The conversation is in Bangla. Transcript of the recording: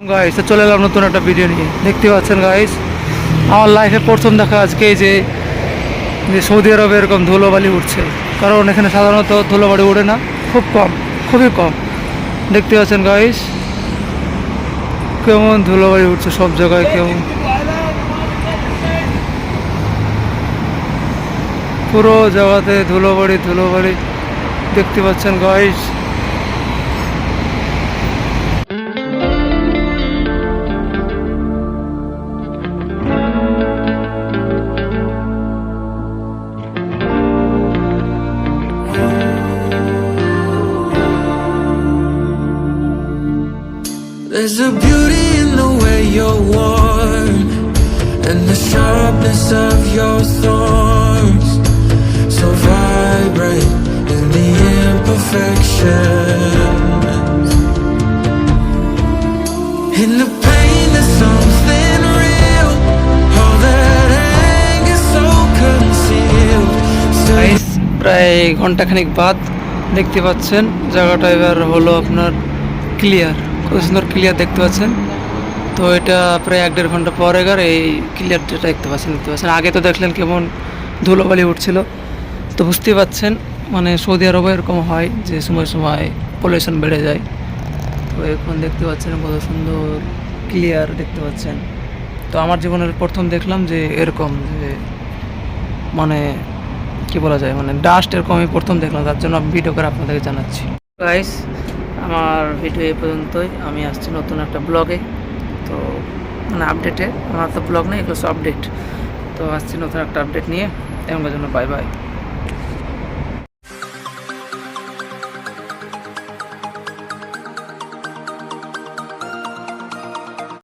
গাইস চলে এলাম নতুন একটা ভিডিও নিয়ে। দেখতে পাচ্ছেন গাইস আমার লাইফে প্রথম দেখা আজকে যে যে সৌদি আরবে এরকম ধুলোবালি উঠছে। কারণ এখানে সাধারণত ধুলোবালি উঠে না, খুব কম, খুবই কম। দেখতে পাচ্ছেন গাইস কেমন ধুলোবালি উঠছে সব জায়গায়, কেমন। পুরো জায়গাতে ধুলোবাড়ি ধুলোবাড়ি দেখতে পাচ্ছেন guys There's a beauty in the way you're worn and the sharpness of your thorns. So vibrate in the imperfections. In the pain, there's something real. All that anger so concealed. Still guys প্রায় ঘন্টাখানিক বাদ দেখতে পাচ্ছেন জায়গাটা এবার হলো আপনার ক্লিয়ার কত সুন্দর ক্লিয়ার দেখতে পাচ্ছেন। তো এটা প্রায় এক দেড় ঘণ্টা পর এগার, এই ক্লিয়ার যেটা দেখতে পাচ্ছেন দেখতে পাচ্ছেন। আগে তো দেখলেন কেমন ধুলোবালি উঠছিল। তো বুঝতেই পাচ্ছেন মানে সৌদি আরবে এরকম হয় যে সময় সময় পলিউশন বেড়ে যায়। তো এখন দেখতে পাচ্ছেন কত সুন্দর ক্লিয়ার দেখতে পাচ্ছেন। তো আমার জীবনের প্রথম দেখলাম যে এরকম যে মানে কি বলা যায় মানে ডাস্ট এরকম আমি প্রথম দেখলাম, তার জন্য ভিডিও করে আপনাদেরকে জানাচ্ছি। গাইস আমার ভিডিও এ পর্যন্তই। আমি আসছি নতুন একটা ব্লগে তো মানে আপডেটে আমার তো ব্লগ নেই, এগুলো সব আপডেট তো, আসছি নতুন একটা আপডেট নিয়ে। এমন জন্য বাই বাই